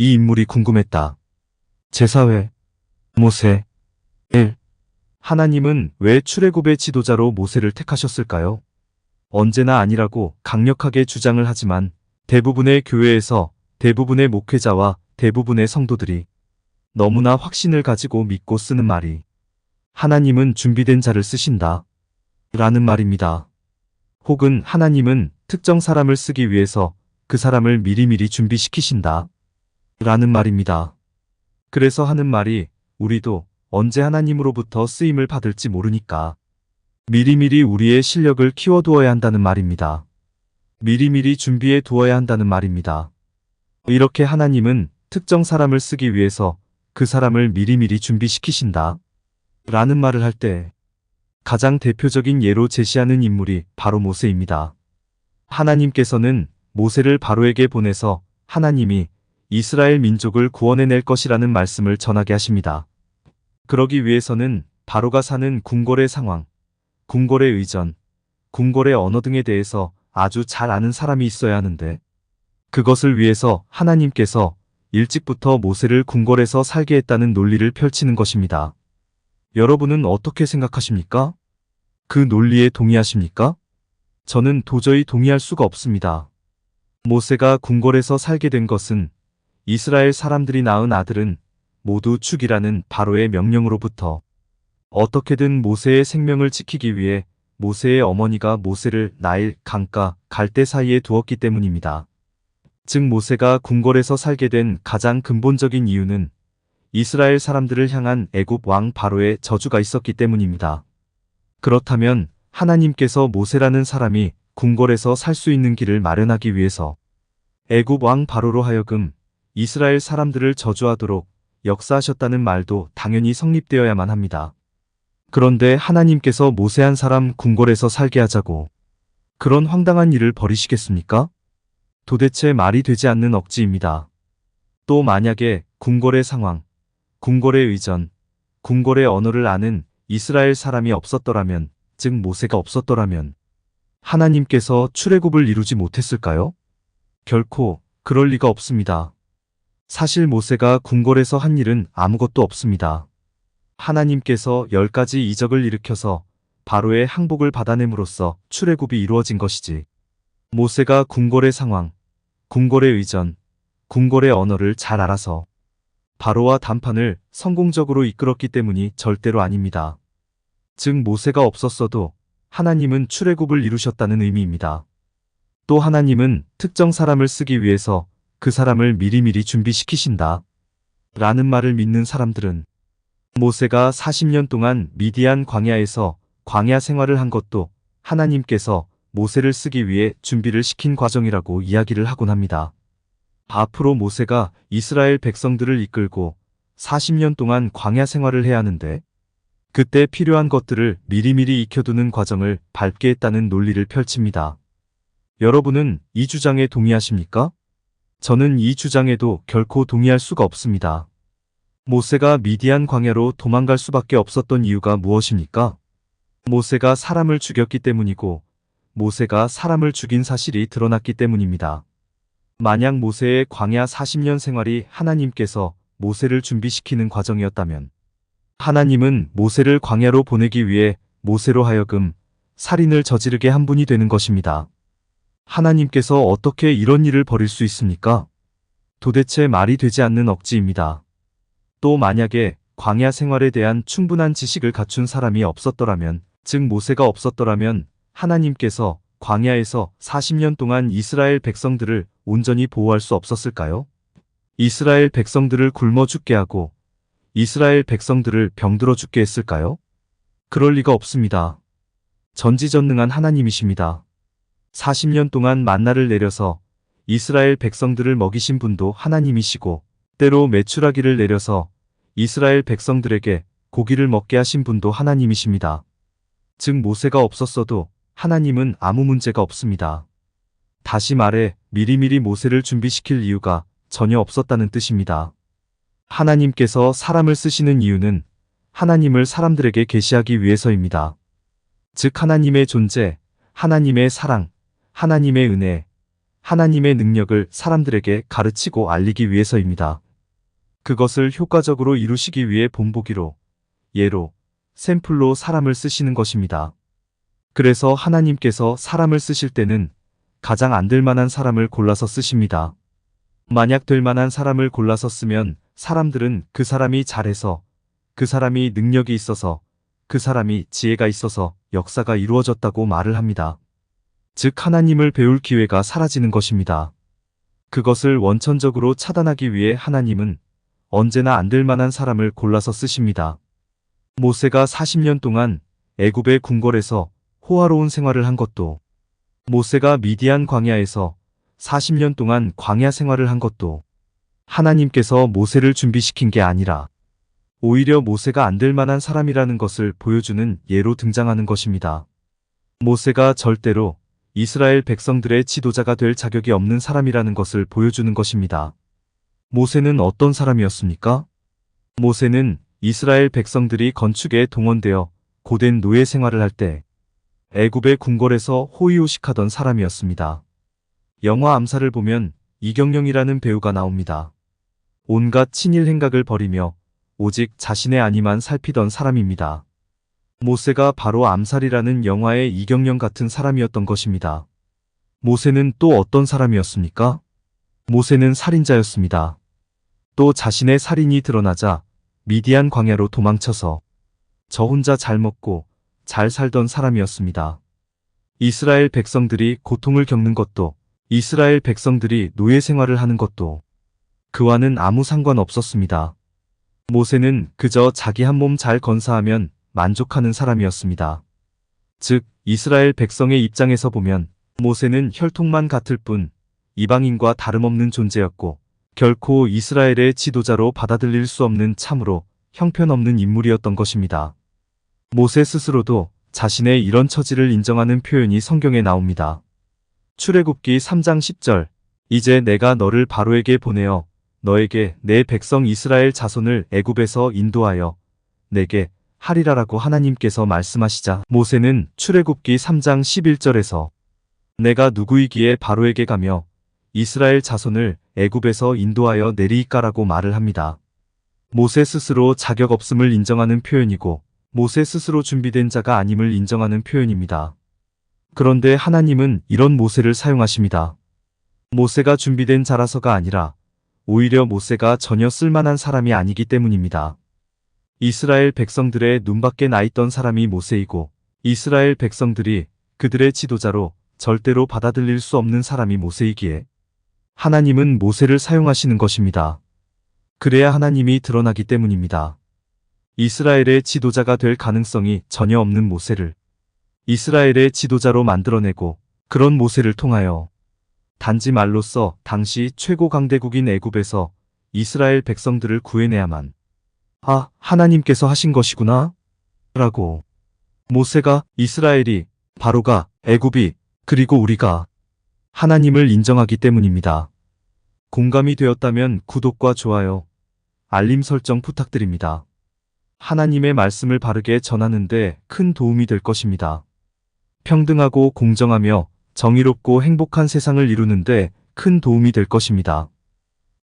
이 인물이 궁금했다. 제사회, 모세, 엘. 하나님은 왜 출애굽의 지도자로 모세를 택하셨을까요? 언제나 아니라고 강력하게 주장을 하지만 대부분의 교회에서 대부분의 목회자와 대부분의 성도들이 너무나 확신을 가지고 믿고 쓰는 말이 하나님은 준비된 자를 쓰신다. 라는 말입니다. 혹은 하나님은 특정 사람을 쓰기 위해서 그 사람을 미리미리 준비시키신다. 라는 말입니다. 그래서 하는 말이 우리도 언제 하나님으로부터 쓰임을 받을지 모르니까 미리미리 우리의 실력을 키워두어야 한다는 말입니다. 미리미리 준비해 두어야 한다는 말입니다. 이렇게 하나님은 특정 사람을 쓰기 위해서 그 사람을 미리미리 준비시키신다. 라는 말을 할 때 가장 대표적인 예로 제시하는 인물이 바로 모세입니다. 하나님께서는 모세를 바로에게 보내서 하나님이 이스라엘 민족을 구원해낼 것이라는 말씀을 전하게 하십니다. 그러기 위해서는 바로가 사는 궁궐의 상황, 궁궐의 의전, 궁궐의 언어 등에 대해서 아주 잘 아는 사람이 있어야 하는데 그것을 위해서 하나님께서 일찍부터 모세를 궁궐에서 살게 했다는 논리를 펼치는 것입니다. 여러분은 어떻게 생각하십니까? 그 논리에 동의하십니까? 저는 도저히 동의할 수가 없습니다. 모세가 궁궐에서 살게 된 것은 이스라엘 사람들이 낳은 아들은 모두 죽이라는 바로의 명령으로부터 어떻게든 모세의 생명을 지키기 위해 모세의 어머니가 모세를 나일, 강가, 갈대 사이에 두었기 때문입니다. 즉 모세가 궁궐에서 살게 된 가장 근본적인 이유는 이스라엘 사람들을 향한 애굽 왕 바로의 저주가 있었기 때문입니다. 그렇다면 하나님께서 모세라는 사람이 궁궐에서 살 수 있는 길을 마련하기 위해서 애굽 왕 바로로 하여금 이스라엘 사람들을 저주하도록 역사하셨다는 말도 당연히 성립되어야만 합니다. 그런데 하나님께서 모세 한 사람 궁궐에서 살게 하자고 그런 황당한 일을 벌이시겠습니까? 도대체 말이 되지 않는 억지입니다. 또 만약에 궁궐의 상황, 궁궐의 의전, 궁궐의 언어를 아는 이스라엘 사람이 없었더라면, 즉 모세가 없었더라면 하나님께서 출애굽을 이루지 못했을까요? 결코 그럴 리가 없습니다. 사실 모세가 궁궐에서 한 일은 아무것도 없습니다. 하나님께서 열 가지 이적을 일으켜서 바로의 항복을 받아냄으로써 출애굽이 이루어진 것이지. 모세가 궁궐의 상황, 궁궐의 의전, 궁궐의 언어를 잘 알아서 바로와談판을 성공적으로 이끌었기 때문이 절대로 아닙니다. 즉 모세가 없었어도 하나님은 출애굽을 이루셨다는 의미입니다. 또 하나님은 특정 사람을 쓰기 위해서 그 사람을 미리미리 준비시키신다. 라는 말을 믿는 사람들은 모세가 40년 동안 미디안 광야에서 광야 생활을 한 것도 하나님께서 모세를 쓰기 위해 준비를 시킨 과정이라고 이야기를 하곤 합니다. 앞으로 모세가 이스라엘 백성들을 이끌고 40년 동안 광야 생활을 해야 하는데 그때 필요한 것들을 미리미리 익혀두는 과정을 밟게 했다는 논리를 펼칩니다. 여러분은 이 주장에 동의하십니까? 저는 이 주장에도 결코 동의할 수가 없습니다. 모세가 미디안 광야로 도망갈 수밖에 없었던 이유가 무엇입니까? 모세가 사람을 죽였기 때문이고 모세가 사람을 죽인 사실이 드러났기 때문입니다. 만약 모세의 광야 40년 생활이 하나님께서 모세를 준비시키는 과정이었다면 하나님은 모세를 광야로 보내기 위해 모세로 하여금 살인을 저지르게 한 분이 되는 것입니다. 하나님께서 어떻게 이런 일을 벌일 수 있습니까? 도대체 말이 되지 않는 억지입니다. 또 만약에 광야 생활에 대한 충분한 지식을 갖춘 사람이 없었더라면, 즉 모세가 없었더라면 하나님께서 광야에서 40년 동안 이스라엘 백성들을 온전히 보호할 수 없었을까요? 이스라엘 백성들을 굶어 죽게 하고 이스라엘 백성들을 병들어 죽게 했을까요? 그럴 리가 없습니다. 전지전능한 하나님이십니다. 40년 동안 만나를 내려서 이스라엘 백성들을 먹이신 분도 하나님이시고 때로 메추라기를 내려서 이스라엘 백성들에게 고기를 먹게 하신 분도 하나님이십니다. 즉 모세가 없었어도 하나님은 아무 문제가 없습니다. 다시 말해 미리미리 모세를 준비시킬 이유가 전혀 없었다는 뜻입니다. 하나님께서 사람을 쓰시는 이유는 하나님을 사람들에게 계시하기 위해서입니다. 즉 하나님의 존재, 하나님의 사랑, 하나님의 은혜, 하나님의 능력을 사람들에게 가르치고 알리기 위해서입니다. 그것을 효과적으로 이루시기 위해 본보기로, 예로, 샘플로 사람을 쓰시는 것입니다. 그래서 하나님께서 사람을 쓰실 때는 가장 안 될 만한 사람을 골라서 쓰십니다. 만약 될 만한 사람을 골라서 쓰면 사람들은 그 사람이 잘해서, 그 사람이 능력이 있어서, 그 사람이 지혜가 있어서 역사가 이루어졌다고 말을 합니다. 즉 하나님을 배울 기회가 사라지는 것입니다. 그것을 원천적으로 차단하기 위해 하나님은 언제나 안 될 만한 사람을 골라서 쓰십니다. 모세가 40년 동안 애굽의 궁궐에서 호화로운 생활을 한 것도 모세가 미디안 광야에서 40년 동안 광야 생활을 한 것도 하나님께서 모세를 준비시킨 게 아니라 오히려 모세가 안 될 만한 사람이라는 것을 보여주는 예로 등장하는 것입니다. 모세가 절대로 이스라엘 백성들의 지도자가 될 자격이 없는 사람이라는 것을 보여주는 것입니다. 모세는 어떤 사람이었습니까? 모세는 이스라엘 백성들이 건축에 동원되어 고된 노예 생활을 할 때 애굽의 궁궐에서 호의호식하던 사람이었습니다. 영화 암살을 보면 이경영이라는 배우가 나옵니다. 온갖 친일 행각을 벌이며 오직 자신의 안위만 살피던 사람입니다. 모세가 바로 암살이라는 영화의 이경영 같은 사람이었던 것입니다. 모세는 또 어떤 사람이었습니까? 모세는 살인자였습니다. 또 자신의 살인이 드러나자 미디안 광야로 도망쳐서 저 혼자 잘 먹고 잘 살던 사람이었습니다. 이스라엘 백성들이 고통을 겪는 것도 이스라엘 백성들이 노예 생활을 하는 것도 그와는 아무 상관 없었습니다. 모세는 그저 자기 한 몸 잘 건사하면 만족하는 사람이었습니다. 즉, 이스라엘 백성의 입장에서 보면 모세는 혈통만 같을 뿐 이방인과 다름없는 존재였고 결코 이스라엘의 지도자로 받아들일 수 없는 참으로 형편없는 인물이었던 것입니다. 모세 스스로도 자신의 이런 처지를 인정하는 표현이 성경에 나옵니다. 출애굽기 3장 10절 이제 내가 너를 바로에게 보내어 너에게 내 백성 이스라엘 자손을 애굽에서 인도하여 내게 하리라라고 하나님께서 말씀하시자 모세는 출애굽기 3장 11절에서 내가 누구이기에 바로에게 가며 이스라엘 자손을 애굽에서 인도하여 내리이까라고 말을 합니다. 모세 스스로 자격 없음을 인정하는 표현이고 모세 스스로 준비된 자가 아님을 인정하는 표현입니다. 그런데 하나님은 이런 모세를 사용하십니다. 모세가 준비된 자라서가 아니라 오히려 모세가 전혀 쓸만한 사람이 아니기 때문입니다. 이스라엘 백성들의 눈밖에 나 있던 사람이 모세이고 이스라엘 백성들이 그들의 지도자로 절대로 받아들일 수 없는 사람이 모세이기에 하나님은 모세를 사용하시는 것입니다. 그래야 하나님이 드러나기 때문입니다. 이스라엘의 지도자가 될 가능성이 전혀 없는 모세를 이스라엘의 지도자로 만들어내고 그런 모세를 통하여 단지 말로써 당시 최고 강대국인 애굽에서 이스라엘 백성들을 구해내야만 아, 하나님께서 하신 것이구나. 라고. 모세가, 이스라엘이, 바로가, 애굽이, 그리고 우리가 하나님을 인정하기 때문입니다. 공감이 되었다면 구독과 좋아요, 알림 설정 부탁드립니다. 하나님의 말씀을 바르게 전하는데 큰 도움이 될 것입니다. 평등하고 공정하며 정의롭고 행복한 세상을 이루는데 큰 도움이 될 것입니다.